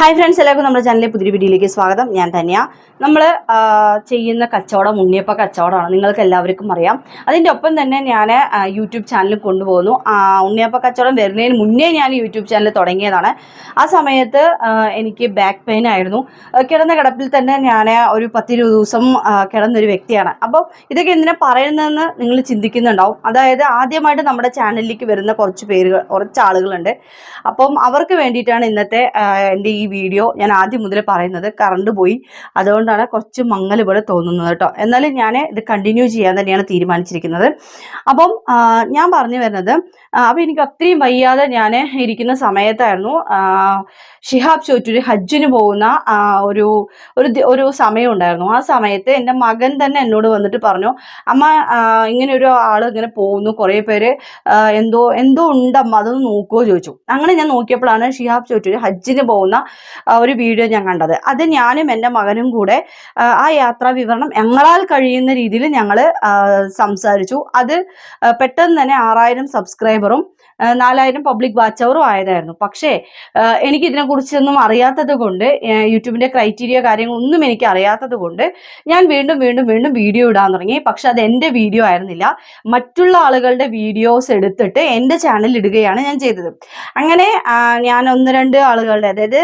Hi friends എല്ലാവർക്കും നമ്മുടെ ചാനലിലെ പുതിയ വീഡിയോയിലേക്ക് സ്വാഗതം. ഞാൻ തന്നെയാ നമ്മൾ ചെയ്യുന്ന കച്ചവടം ഉണ്ണിയപ്പ കച്ചവടമാണ്. നിങ്ങൾക്ക് എല്ലാവർക്കും അറിയാം. അതിന്റെ ഒപ്പം തന്നെ ഞാൻ യൂട്യൂബ് ചാനൽ കൊണ്ടുപോകുന്നു. ഉണ്ണിയപ്പ കച്ചവടം വരുന്നതിന് മുന്നേ ഞാൻ യൂട്യൂബ് ചാനൽ തുടങ്ങിയതാണ്. ആ സമയത്ത് എനിക്ക് ബാക്ക് പെയിൻ ആയിരുന്നു. കിടന്ന കിടപ്പിൽ തന്നെ ഞാൻ ഒരു പത്തിരുപത് ദിവസം കിടന്നൊരു വ്യക്തിയാണ്. അപ്പോൾ ഇതൊക്കെ എന്തിനാ പറയുന്നതെന്ന് നിങ്ങൾ ചിന്തിക്കുന്നുണ്ടാവും. അതായത് ആദ്യമായിട്ട് നമ്മുടെ ചാനലിലേക്ക് വരുന്ന കുറച്ച് പേരുകൾ കുറച്ച് ആളുകളുണ്ട്. അപ്പം അവർക്ക് വേണ്ടിയിട്ടാണ് ഇന്നത്തെ എന്റെ ഈ വീഡിയോ ഞാൻ ആദ്യം മുതൽ പറയുന്നത് കറണ്ട് പോയി. അതുകൊണ്ടാണ് കുറച്ച് മങ്ങൽ ഇവിടെ തോന്നുന്നത് കേട്ടോ. എന്നാലും ഞാൻ ഇത് കണ്ടിന്യൂ ചെയ്യാൻ തന്നെയാണ് തീരുമാനിച്ചിരിക്കുന്നത്. അപ്പം ഞാൻ പറഞ്ഞു വരുന്നത് അപ്പം എനിക്ക് അത്രയും വയ്യാതെ ഞാൻ ഇരിക്കുന്ന സമയത്തായിരുന്നു ഷിഹാബ് ചോറ്റൂര് ഹജ്ജിന് പോകുന്ന ഒരു ഒരു ഒരു സമയം ഉണ്ടായിരുന്നു. ആ സമയത്ത് എന്റെ മകൻ തന്നെ എന്നോട് വന്നിട്ട് പറഞ്ഞു അമ്മ ഇങ്ങനെ ഒരു ആൾ ഇങ്ങനെ പോകുന്നു കുറേ പേര് എന്തോ എന്തോ ഉണ്ടമ്മ അതൊന്ന് നോക്കുമോ ചോദിച്ചു. അങ്ങനെ ഞാൻ നോക്കിയപ്പോഴാണ് ഷിഹാബ് ചോറ്റൂര് ഹജ്ജിന് പോകുന്ന ഒരു വീഡിയോ ഞാൻ കണ്ടത്. അത് ഞാനും എന്റെ മകനും കൂടെ ആ, യാത്രാ വിവരണം ഞങ്ങളാൽ കഴിയുന്ന രീതിയിൽ ഞങ്ങൾ സംസാരിച്ചു. അത് പെട്ടെന്ന് തന്നെ ആറായിരം സബ്സ്ക്രൈബറും നാലായിരം പബ്ലിക് വാച്ച് അവറും ആയതായിരുന്നു. പക്ഷേ എനിക്ക് ഇതിനെക്കുറിച്ചൊന്നും അറിയാത്തത് കൊണ്ട് യൂട്യൂബിന്റെ ക്രൈറ്റീരിയ കാര്യങ്ങളൊന്നും എനിക്ക് അറിയാത്തത് കൊണ്ട് ഞാൻ വീണ്ടും വീണ്ടും വീണ്ടും വീഡിയോ ഇടാൻ തുടങ്ങി. പക്ഷെ അത് എന്റെ വീഡിയോ ആയിരുന്നില്ല. മറ്റുള്ള ആളുകളുടെ വീഡിയോസ് എടുത്തിട്ട് എന്റെ ചാനലിൽ ഇടുകയാണ് ഞാൻ ചെയ്തത്. അങ്ങനെ ഞാൻ ഒന്ന് രണ്ട് ആളുകളുടെ അതായത്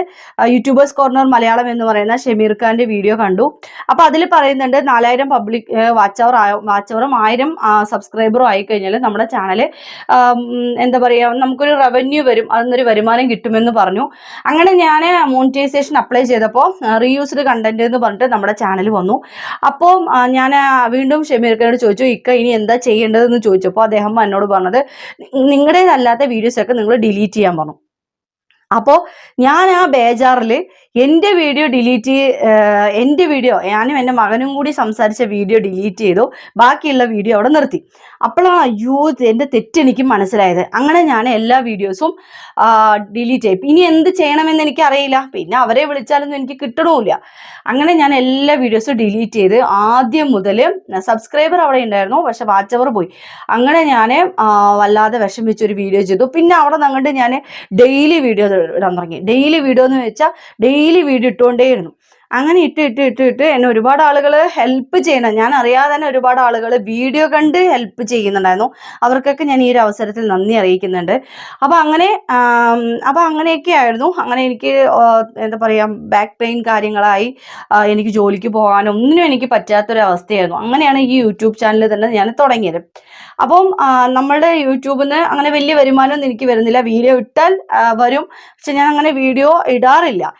യൂട്യൂബേഴ്സ് കോർണർ മലയാളം എന്ന് പറയുന്ന ഷമീർ ഖാന്റെ വീഡിയോ കണ്ടു. അപ്പോൾ അതിൽ പറയുന്നുണ്ട് നാലായിരം പബ്ലിക് വാച്ച് അവർ വാച്ച് അവറും ആയിരം സബ്സ്ക്രൈബറും ആയി കഴിഞ്ഞാൽ നമ്മുടെ ചാനൽ എന്താ പറയുക നമുക്കൊരു റവന്യൂ വരും. അതിന്നൊരു വരുമാനം കിട്ടുമെന്ന് പറഞ്ഞു. അങ്ങനെ ഞാൻ മോണിറ്റൈസേഷൻ അപ്ലൈ ചെയ്തപ്പോൾ റീയൂസ്ഡ് കണ്ടന്റ് എന്ന് പറഞ്ഞിട്ട് നമ്മുടെ ചാനൽ വന്നു. അപ്പോൾ ഞാൻ വീണ്ടും ഷമീർക്കനോട് ചോദിച്ചു ഇക്ക ഇനി എന്താ ചെയ്യേണ്ടതെന്ന് ചോദിച്ചപ്പോൾ അദ്ദേഹം എന്നോട് പറഞ്ഞത് നിങ്ങളുടേതല്ലാത്ത വീഡിയോസൊക്കെ നിങ്ങൾ ഡിലീറ്റ് ചെയ്യാൻ പറഞ്ഞു. അപ്പോൾ ഞാൻ ആ ബേജാറിൽ എന്റെ വീഡിയോ ഡിലീറ്റ് എന്റെ വീഡിയോ ഞാനും എന്റെ മകനും കൂടി സംസാരിച്ച വീഡിയോ ഡിലീറ്റ് ചെയ്തു. ബാക്കിയുള്ള വീഡിയോ അവിടെ നിർത്തി. അപ്പോഴാണ് അയ്യോ എന്റെ തെറ്റെനിക്ക് മനസ്സിലായത്. അങ്ങനെ ഞാൻ എല്ലാ വീഡിയോസും ഡിലീറ്റ് ചെയ്യും ഇനി എന്ത് ചെയ്യണമെന്ന് എനിക്ക് അറിയില്ല പിന്നെ അവരെ വിളിച്ചാലൊന്നും എനിക്ക് കിട്ടണമില്ല അങ്ങനെ ഞാൻ എല്ലാ വീഡിയോസും ഡിലീറ്റ് ചെയ്ത് ആദ്യം മുതൽ സബ്സ്ക്രൈബർ അവിടെ ഉണ്ടായിരുന്നു പക്ഷെ വാച്ചവർ പോയി. അങ്ങനെ ഞാൻ വല്ലാതെ വിഷമിച്ചൊരു വീഡിയോ ചെയ്തു. പിന്നെ അവിടെ നിന്നിട്ട് ഞാൻ ഡെയിലി വീഡിയോ ഇടാൻ തുടങ്ങി. ഡെയിലി വീഡിയോ എന്ന് വെച്ചാൽ ഡെയിലി വീഡിയോ ഇട്ടുകൊണ്ടേയിരുന്നു അങ്ങനെ ഇട്ട് ഇട്ട് ഇട്ട് ഇട്ട് എന്നെ ഒരുപാട് ആളുകൾ ഹെൽപ്പ് ചെയ്യണം ഞാൻ അറിയാതെ തന്നെ ഒരുപാട് ആളുകൾ വീഡിയോ കണ്ട് ഹെൽപ്പ് ചെയ്യുന്നുണ്ടായിരുന്നു. അവർക്കൊക്കെ ഞാൻ ഈ ഒരു അവസരത്തിൽ നന്ദി അറിയിക്കുന്നുണ്ട്. അപ്പോൾ അങ്ങനെ അപ്പോൾ അങ്ങനെയൊക്കെ ആയിരുന്നു. അങ്ങനെ എനിക്ക് എന്താ പറയുക ബാക്ക് പെയിൻ കാര്യങ്ങളായി. എനിക്ക് ജോലിക്ക് പോകാനോ ഒന്നിനും എനിക്ക് പറ്റാത്തൊരവസ്ഥയായിരുന്നു അങ്ങനെയാണ് ഈ യൂട്യൂബ് ചാനൽ തന്നെ ഞാൻ തുടങ്ങിയത്. അപ്പം നമ്മളുടെ യൂട്യൂബിൽ നിന്ന് അങ്ങനെ വലിയ വരുമാനമൊന്നും എനിക്ക് വരുന്നില്ല. വീഡിയോ ഇട്ടാൽ വരും. പക്ഷെ ഞാൻ അങ്ങനെ വീഡിയോ ഇടാറില്ല.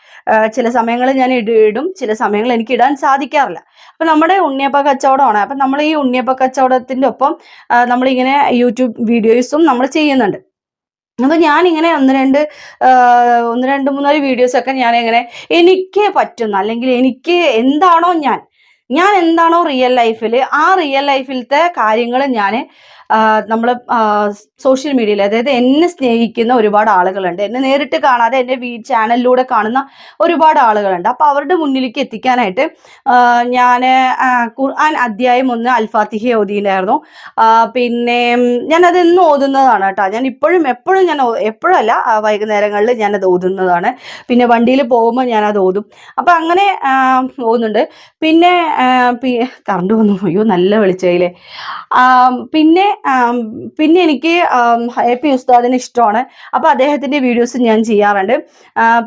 ചില സമയങ്ങളിൽ ഞാൻ ഇട. ഇടും ചില സമയങ്ങളിൽ എനിക്ക് ഇടാൻ സാധിക്കാറില്ല. അപ്പം നമ്മുടെ ഉണ്ണിയപ്പ കച്ചവടമാണ്. അപ്പം നമ്മൾ ഈ ഉണ്ണിയപ്പ കച്ചവടത്തിന്റെ ഒപ്പം നമ്മളിങ്ങനെ യൂട്യൂബ് വീഡിയോസും നമ്മൾ ചെയ്യുന്നുണ്ട്. അപ്പോൾ ഞാനിങ്ങനെ ഒന്ന് രണ്ട് ഒന്ന് രണ്ട് മൂന്നാൽ വീഡിയോസൊക്കെ ഞാനിങ്ങനെ എനിക്ക് പറ്റുന്ന അല്ലെങ്കിൽ എനിക്ക് എന്താണോ ഞാൻ ഞാൻ എന്താണോ റിയൽ ലൈഫിൽ ആ റിയൽ ലൈഫിലത്തെ കാര്യങ്ങൾ ഞാൻ നമ്മൾ സോഷ്യൽ മീഡിയയിൽ അതായത് എന്നെ സ്നേഹിക്കുന്ന ഒരുപാട് ആളുകളുണ്ട്. എന്നെ നേരിട്ട് കാണാതെ എന്റെ വീ ചാനലിലൂടെ കാണുന്ന ഒരുപാട് ആളുകളുണ്ട്. അപ്പോൾ അവരുടെ മുന്നിലേക്ക് എത്തിക്കാനായിട്ട് ഞാൻ ഖുർആൻ അധ്യായം ഒന്ന് അൽഫാത്തിഹ ഓതിയിലായിരുന്നു. പിന്നെ ഞാനത് എന്നും ഓതുന്നതാണ് കേട്ടോ. ഞാൻ ഇപ്പോഴും എപ്പോഴും ഞാൻ എപ്പോഴല്ല വൈകുന്നേരങ്ങളിൽ ഞാനത് ഓതുന്നതാണ്. പിന്നെ വണ്ടിയിൽ പോകുമ്പോൾ ഞാനത് ഓതും. അപ്പം അങ്ങനെ പോകുന്നുണ്ട് പിന്നെ കറണ്ട് വന്നു. അയ്യോ നല്ല വെളിച്ചയിലെ പിന്നെ പിന്നെ എനിക്ക് എ പി ഉസ്താദിന് ഇഷ്ടമാണ്. അപ്പോൾ അദ്ദേഹത്തിന്റെ വീഡിയോസ് ഞാൻ ചെയ്യാറുണ്ട്.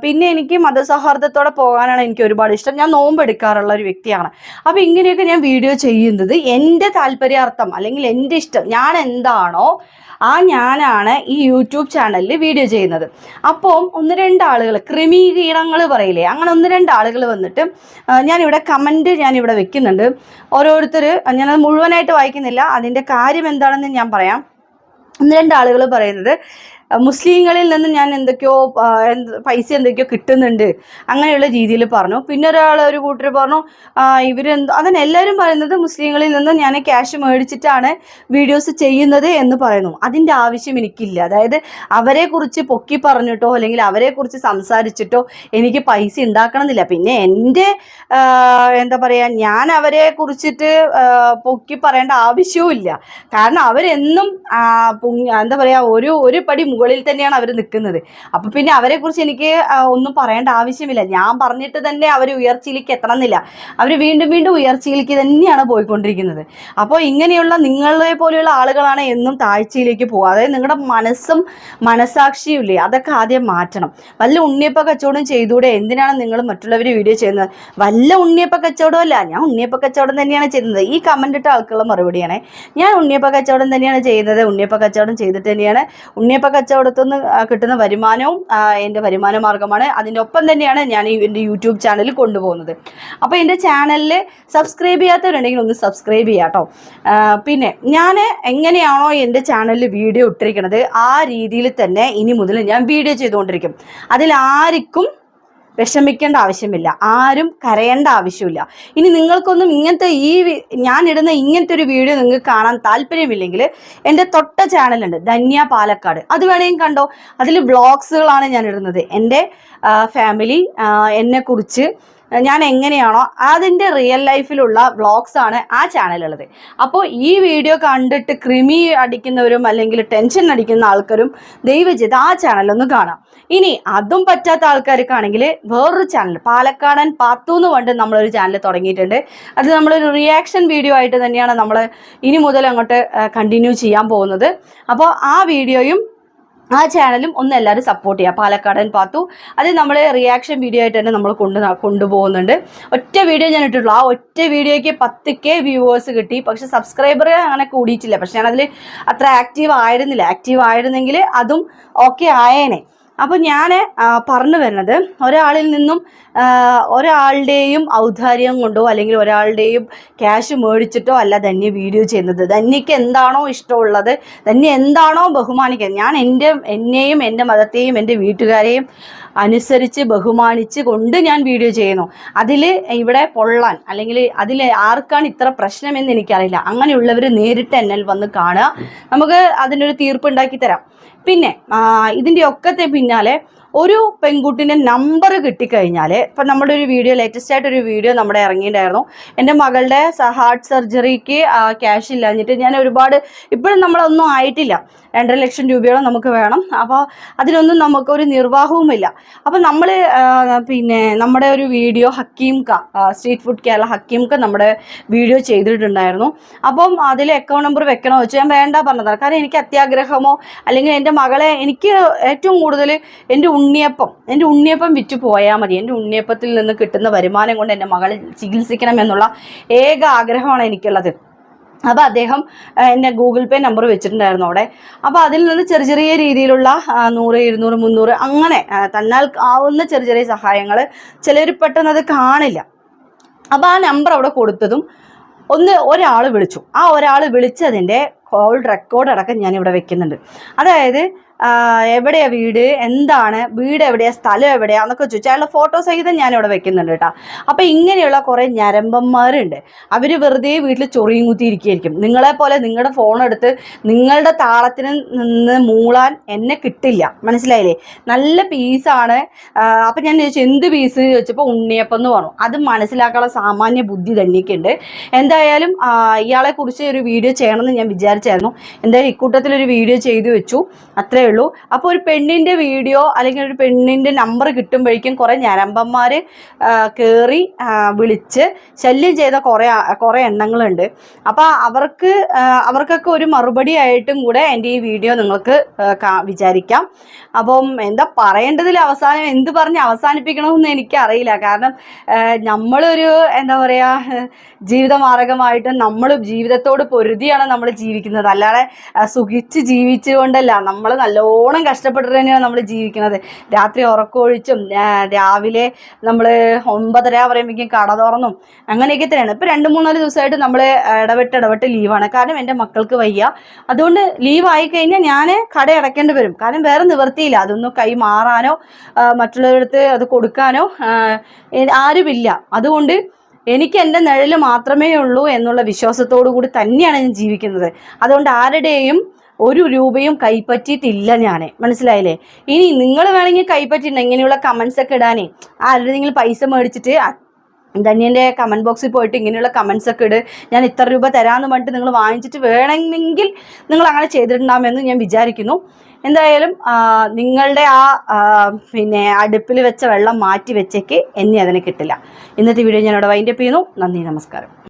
പിന്നെ എനിക്ക് മതസൗഹാർദ്ദത്തോടെ പോകാനാണ് എനിക്ക് ഒരുപാട് ഇഷ്ടം. ഞാൻ നോമ്പ് എടുക്കാറുള്ള ഒരു വ്യക്തിയാണ്. അപ്പോൾ ഇങ്ങനെയൊക്കെ ഞാൻ വീഡിയോ ചെയ്യുന്നത് എന്റെ താല്പര്യാർത്ഥം അല്ലെങ്കിൽ എന്റെ ഇഷ്ടം. ഞാൻ എന്താണോ ആ ഞാനാണ് ഈ യൂട്യൂബ് ചാനലിൽ വീഡിയോ ചെയ്യുന്നത്. അപ്പോൾ ഒന്ന് രണ്ട് ആളുകൾ ക്രിമീകീടങ്ങൾ പറയില്ലേ? അങ്ങനെ ഒന്ന് രണ്ട് ആളുകൾ വന്നിട്ട് ഞാനിവിടെ കമന്റ് ഞാനിവിടെ വെക്കുന്നുണ്ട്. ഓരോരുത്തർ ഞാനത് മുഴുവനായിട്ട് വായിക്കുന്നില്ല. അതിന്റെ കാര്യം എന്താണെന്ന് ഞാൻ പറയാം. ഒന്ന് രണ്ട് ആളുകൾ പറയുന്നത് മുസ്ലിങ്ങളിൽ നിന്ന് ഞാൻ എന്തൊക്കെയോ എന്ത് പൈസ എന്തൊക്കെയോ കിട്ടുന്നുണ്ട്. അങ്ങനെയുള്ള രീതിയിൽ പറഞ്ഞു. പിന്നെ ഒരാൾ ഒരു കൂട്ടർ പറഞ്ഞു ഇവരെന്തോ അതിന് എല്ലാവരും പറയുന്നത് മുസ്ലിങ്ങളിൽ നിന്ന് ഞാൻ ക്യാഷ് മേടിച്ചിട്ടാണ് വീഡിയോസ് ചെയ്യുന്നത് എന്ന് പറയുന്നു. അതിന്റെ ആവശ്യം എനിക്കില്ല. അതായത് അവരെ കുറിച്ച് പൊക്കി പറഞ്ഞിട്ടോ അല്ലെങ്കിൽ അവരെ കുറിച്ച് സംസാരിച്ചിട്ടോ എനിക്ക് പൈസ ഉണ്ടാക്കണമെന്നില്ല. പിന്നെ എന്റെ എന്താ പറയുക ഞാൻ അവരെ കുറിച്ചിട്ട് പൊക്കി പറയേണ്ട ആവശ്യവും ഇല്ല കാരണം അവരെന്നും എന്താ പറയുക ഒരു ഒരു പടി മുകളിൽ തന്നെയാണ് അവർ നിൽക്കുന്നത്. അപ്പം പിന്നെ അവരെക്കുറിച്ച് എനിക്ക് ഒന്നും പറയേണ്ട ആവശ്യമില്ല. ഞാൻ പറഞ്ഞിട്ട് തന്നെ അവർ ഉയർച്ചയിലേക്ക് എത്തണമെന്നില്ല. അവർ വീണ്ടും വീണ്ടും ഉയർച്ചയിലേക്ക് തന്നെയാണ് പോയിക്കൊണ്ടിരിക്കുന്നത്. അപ്പോൾ ഇങ്ങനെയുള്ള നിങ്ങളെ പോലെയുള്ള ആളുകളാണ് എന്നും താഴ്ചയിലേക്ക് പോകുക അതായത് നിങ്ങളുടെ മനസ്സും മനസാക്ഷിയും ഇല്ലേ? അതൊക്കെ ആദ്യം മാറ്റണം. വല്ല ഉണ്ണിയപ്പ കച്ചവടം ചെയ്തുകൂടെ എന്തിനാണ് നിങ്ങൾ മറ്റുള്ളവർ വീഡിയോ ചെയ്യുന്നത്? വല്ല ഉണ്ണിയപ്പ കച്ചവടം അല്ല ഞാൻ ഉണ്ണിയപ്പ കച്ചവടം തന്നെയാണ് ചെയ്യുന്നത്. ഈ കമന്റ് ഇട്ട ആൾക്കുള്ള മറുപടിയാണ്. ഞാൻ ഉണ്ണിയപ്പ കച്ചവടം തന്നെയാണ് ചെയ്യുന്നത് ഉണ്ണിയപ്പ കച്ചവടം ചെയ്തിട്ട് തന്നെയാണ് ഉണ്ണിയപ്പ കച്ചവടത്തിൽ നിന്ന് കിട്ടുന്ന വരുമാനവും എന്റെ വരുമാന മാർഗമാണ് അതിന്റെ ഒപ്പം തന്നെയാണ് ഞാൻ എന്റെ യൂട്യൂബ് ചാനൽ കൊണ്ടുപോകുന്നത്. അപ്പോൾ എന്റെ ചാനലിൽ സബ്സ്ക്രൈബ് ചെയ്യാത്തവരുണ്ടെങ്കിൽ ഒന്ന് സബ്സ്ക്രൈബ് ചെയ്യാട്ടോ പിന്നെ ഞാൻ എങ്ങനെയാണോ എന്റെ ചാനലിൽ വീഡിയോ ഇട്ടിരിക്കുന്നത് ആ രീതിയിൽ തന്നെ ഇനി മുതൽ ഞാൻ വീഡിയോ ചെയ്തുകൊണ്ടിരിക്കും. അതിൽ ആർക്കും വിഷമിക്കേണ്ട ആവശ്യമില്ല. ആരും കരയേണ്ട ആവശ്യമില്ല. ഇനി നിങ്ങൾക്കൊന്നും ഇങ്ങനത്തെ ഈ ഞാൻ ഇടുന്ന ഇങ്ങനത്തെ ഒരു വീഡിയോ നിങ്ങൾക്ക് കാണാൻ താല്പര്യമില്ലെങ്കിൽ എന്റെ തൊട്ട ചാനലുണ്ട് ധന്യ പാലക്കാട്. അത് വേണമെങ്കിൽ കണ്ടോ? അതിൽ വ്ളോഗ്സുകളാണ് ഞാൻ ഇടുന്നത്. എന്റെ ഫാമിലി എന്നെക്കുറിച്ച് ഞാൻ എങ്ങനെയാണോ അതിന്റെ റിയൽ ലൈഫിലുള്ള വ്ളോഗ്സ് ആണ് ആ ചാനലുള്ളത് അപ്പോൾ ഈ വീഡിയോ കണ്ടിട്ട് ക്രിമി അടിക്കുന്നവരും അല്ലെങ്കിൽ ടെൻഷൻ അടിക്കുന്ന ആൾക്കാരും ദയവ് ചെയ്ത് ആ ചാനലൊന്ന് കാണാം. ഇനി അതും പറ്റാത്ത ആൾക്കാർക്കാണെങ്കിൽ വേറൊരു ചാനൽ പാലക്കാടൻ പാത്തു എന്ന് പണ്ട് നമ്മളൊരു ചാനൽ തുടങ്ങിയിട്ടുണ്ട്. അത് നമ്മളൊരു റിയാക്ഷൻ വീഡിയോ ആയിട്ട് തന്നെയാണ് നമ്മൾ ഇനി മുതൽ അങ്ങോട്ട് കണ്ടിന്യൂ ചെയ്യാൻ പോകുന്നത്. അപ്പോൾ ആ വീഡിയോയും ആ ചാനലും ഒന്ന് എല്ലാവരും സപ്പോർട്ട് ചെയ്യുക. പാലക്കാടൻ പാത്തു. അത് നമ്മൾ റിയാക്ഷൻ വീഡിയോ ആയിട്ട് തന്നെ നമ്മൾ കൊണ്ട് കൊണ്ടുപോകുന്നുണ്ട്. ഒറ്റ വീഡിയോ ഞാൻ ഇട്ടിട്ടുള്ളൂ. ആ ഒറ്റ വീഡിയോയ്ക്ക് പത്ത് കെ വ്യൂവേഴ്സ് കിട്ടി. പക്ഷെ സബ്സ്ക്രൈബർ അങ്ങനെ കൂടിയിട്ടില്ല. പക്ഷെ ഞാനതിൽ അത്ര ആക്റ്റീവ് ആയിരുന്നില്ല. ആക്റ്റീവ് ആയിരുന്നെങ്കിൽ അതും ഓക്കെ ആയേനെ. അപ്പോൾ ഞാൻ പറഞ്ഞു വരുന്നത് ഒരാളിൽ നിന്നും ഒരാളുടെയും ഔദാര്യം കൊണ്ടോ അല്ലെങ്കിൽ ഒരാളുടെയും ക്യാഷ് മേടിച്ചിട്ടോ അല്ല ധന്യ വീഡിയോ ചെയ്യുന്നത്. ധന്യക്ക് എന്താണോ ഇഷ്ടമുള്ളത് ധന്യ എന്താണോ ബഹുമാനിക്കുന്നത്. ഞാൻ എന്റെ എന്നെയും എന്റെ മതത്തെയും എന്റെ വീട്ടുകാരെയും അനുസരിച്ച് ബഹുമാനിച്ച് കൊണ്ട് ഞാൻ വീഡിയോ ചെയ്യുന്നു. അതിൽ ഇവിടെ പൊള്ളാൻ അല്ലെങ്കിൽ അതിൽ ആർക്കാണ് ഇത്ര പ്രശ്നമെന്ന് എനിക്കറിയില്ല. അങ്ങനെയുള്ളവർ നേരിട്ട് എന്നിൽ വന്ന് കാണുക. നമുക്ക് അതിനൊരു തീർപ്പ് ഉണ്ടാക്കി തരാം പിന്നെ ഇതിന്റെ ഒക്കത്തെ പിന്നാലെ ഒരു പെൺകുട്ടിന്റെ നമ്പർ കിട്ടിക്കഴിഞ്ഞാൽ ഇപ്പം നമ്മുടെ ഒരു വീഡിയോ ലേറ്റസ്റ്റ് ആയിട്ടൊരു വീഡിയോ നമ്മുടെ ഇറങ്ങിയിട്ടുണ്ടായിരുന്നു. എന്റെ മകളുടെ ഹാർട്ട് സർജറിക്ക് ക്യാഷ് ഇല്ലാഞ്ഞിട്ട് ഞാൻ ഒരുപാട് ഇപ്പോഴും നമ്മളൊന്നും ആയിട്ടില്ല. രണ്ടര ലക്ഷം രൂപയോളം നമുക്ക് വേണം. അപ്പോൾ അതിനൊന്നും നമുക്കൊരു നിർവാഹവുമില്ല. അപ്പോൾ നമ്മൾ പിന്നെ നമ്മുടെ ഒരു വീഡിയോ ഹക്കീം ക സ്ട്രീറ്റ് ഫുഡ് കേരള ഹക്കീം ക നമ്മുടെ വീഡിയോ ചെയ്തിട്ടുണ്ടായിരുന്നു. അപ്പം അതിൽ അക്കൗണ്ട് നമ്പർ വെക്കണോ വെച്ചാൽ ഞാൻ വേണ്ട പറഞ്ഞതാണ്. കാരണം എനിക്ക് അത്യാഗ്രഹമോ അല്ലെങ്കിൽ എന്റെ മകളെ എനിക്ക് ഏറ്റവും കൂടുതൽ എന്റെ ഉണ്ണിയപ്പം. എന്റെ ഉണ്ണിയപ്പം വിറ്റ് പോയാൽ മതി. എന്റെ ഉണ്ണിയപ്പത്തിൽ നിന്ന് കിട്ടുന്ന വരുമാനം കൊണ്ട് എന്റെ മകളെ ചികിത്സിക്കണം എന്നുള്ള ഏക ആഗ്രഹമാണ് എനിക്കുള്ളത്. അപ്പോൾ അദ്ദേഹം എന്റെ ഗൂഗിൾ പേ നമ്പർ വെച്ചിട്ടുണ്ടായിരുന്നു അവിടെ. അപ്പോൾ അതിൽ നിന്ന് ചെറിയ ചെറിയ രീതിയിലുള്ള നൂറ് ഇരുന്നൂറ് മുന്നൂറ് അങ്ങനെ തന്നാൽ ആവുന്ന ചെറിയ ചെറിയ സഹായങ്ങൾ ചിലർ പെട്ടെന്ന് അത് കാണില്ല. അപ്പോൾ ആ നമ്പർ അവിടെ കൊടുത്തതും ഒന്ന് ഒരാൾ വിളിച്ചു. ആ ഒരാൾ വിളിച്ചതിന്റെ കോൾ റെക്കോർഡ് അടക്കം ഞാൻ ഇവിടെ വെക്കുന്നുണ്ട്. അതായത് എവിടെയാ വീട്? എന്താണ്? വീട് എവിടെയാ? സ്ഥലം എവിടെയാ? എന്നൊക്കെ ചോദിച്ചു അയാളുടെ ഫോട്ടോ സഹിതം ഞാൻ ഇവിടെ വെക്കുന്നുണ്ട് കേട്ടോ. അപ്പോൾ ഇങ്ങനെയുള്ള കുറേ ഞരമ്പന്മാരുണ്ട്. അവർ വെറുതെ വീട്ടിൽ ചൊറിയും കുത്തിയിരിക്കുകയായിരിക്കും നിങ്ങളെ പോലെ നിങ്ങളുടെ ഫോൺ എടുത്ത് നിങ്ങളുടെ താളത്തിന് നിന്ന് മൂളാൻ എന്നെ കിട്ടില്ല. മനസ്സിലായില്ലേ? നല്ല പീസാണ് അപ്പം ഞാൻ ചോദിച്ചു എന്ത് പീസ് ചോദിച്ചപ്പോൾ ഉണ്ണിയപ്പം എന്ന് പറഞ്ഞു. അത് മനസ്സിലാക്കാനുള്ള സാമാന്യ ബുദ്ധി തന്നെയൊക്കെയുണ്ട് എന്തായാലും ഇയാളെക്കുറിച്ച് ഇയാളെ കുറിച്ച് ഒരു വീഡിയോ ചെയ്യണമെന്ന് ഞാൻ വിചാരിച്ചായിരുന്നു. എന്തായാലും ഇക്കൂട്ടത്തിലൊരു വീഡിയോ ചെയ്തു വെച്ചു. അത്രേ ഉള്ളൂ. അപ്പോൾ ഒരു പെണ്ണിന്റെ വീഡിയോ അല്ലെങ്കിൽ ഒരു പെണ്ണിന്റെ നമ്പർ കിട്ടുമ്പോഴേക്കും കുറേ ഞരമ്പന്മാർ കയറി വിളിച്ച് ശല്യം ചെയ്ത കുറേ കുറേ എണ്ണങ്ങളുണ്ട്. അപ്പോൾ അവർക്ക് അവർക്കൊക്കെ ഒരു മറുപടി ആയിട്ടും കൂടെ എന്റെ ഈ വീഡിയോ നിങ്ങൾക്ക് വിചാരിക്കാം. അപ്പം എന്താ പറയേണ്ടതിൽ അവസാനം എന്ത് പറഞ്ഞ് അവസാനിപ്പിക്കണമെന്ന് എനിക്കറിയില്ല. കാരണം നമ്മളൊരു എന്താ പറയുക ജീവിതമാർഗമായിട്ട് നമ്മൾ ജീവിതത്തോട് പൊരുതിയാണ് നമ്മൾ ജീവിക്കുന്നത്. അല്ലാതെ സുഖിച്ച് ജീവിച്ചുകൊണ്ടല്ല. നമ്മൾ നല്ലോണം കഷ്ടപ്പെട്ടിട്ട് തന്നെയാണ് നമ്മൾ ജീവിക്കുന്നത് രാത്രി ഉറക്കമൊഴിച്ചും രാവിലെ നമ്മൾ ഒമ്പതര പറയുമ്പോഴേക്കും കട തുറന്നും അങ്ങനെയൊക്കെ തന്നെയാണ്. ഇപ്പോൾ രണ്ട് മൂന്നാൽ ദിവസമായിട്ട് നമ്മൾ ഇടവിട്ട് ഇടവിട്ട് ലീവാണ്. കാരണം എന്റെ മക്കൾക്ക് വയ്യ. അതുകൊണ്ട് ലീവ് ആയി കഴിഞ്ഞാൽ ഞാൻ കട അടയ്ക്കേണ്ടി വരും. കാരണം വേറെ നിവർത്തിയില്ല അതൊന്നും കൈ മാറാനോ മറ്റുള്ളവരടുത്ത് അത് കൊടുക്കാനോ ആരുമില്ല. അതുകൊണ്ട് എനിക്ക് എന്റെ നിഴൽ മാത്രമേ ഉള്ളൂ എന്നുള്ള വിശ്വാസത്തോടു കൂടി തന്നെയാണ് ഞാൻ ജീവിക്കുന്നത്. അതുകൊണ്ട് ആരുടെയും ഒരു രൂപയും കൈപ്പറ്റിയിട്ടില്ല ഞാൻ മനസ്സിലായില്ലേ? ഇനി നിങ്ങൾ വേണമെങ്കിൽ കൈപ്പറ്റിയിട്ടുണ്ട് ഇങ്ങനെയുള്ള കമൻസ് ഒക്കെ ഇടാനേ. ആരുടെ നിങ്ങൾ പൈസ മേടിച്ചിട്ട് ധന്യന്റെ കമന്റ് ബോക്സിൽ പോയിട്ട് ഇങ്ങനെയുള്ള കമൻസ് ഒക്കെ ഇട്. ഞാൻ ഇത്ര രൂപ തരാമെന്ന് പറഞ്ഞിട്ട് നിങ്ങൾ വാങ്ങിച്ചിട്ട് വേണമെങ്കിൽ നിങ്ങൾ അങ്ങനെ ചെയ്തിട്ടുണ്ടാകുമെന്ന് ഞാൻ വിചാരിക്കുന്നു. എന്തായാലും നിങ്ങളുടെ ആ പിന്നെ അടുപ്പിൽ വെച്ച വെള്ളം മാറ്റി വെച്ചേക്ക്. എന്നെ അതിനെ കിട്ടില്ല. ഇന്നത്തെ വീഡിയോ ഞാനിവിടെ വൈൻഡപ്പ് ചെയ്യുന്നു. നന്ദി നമസ്കാരം.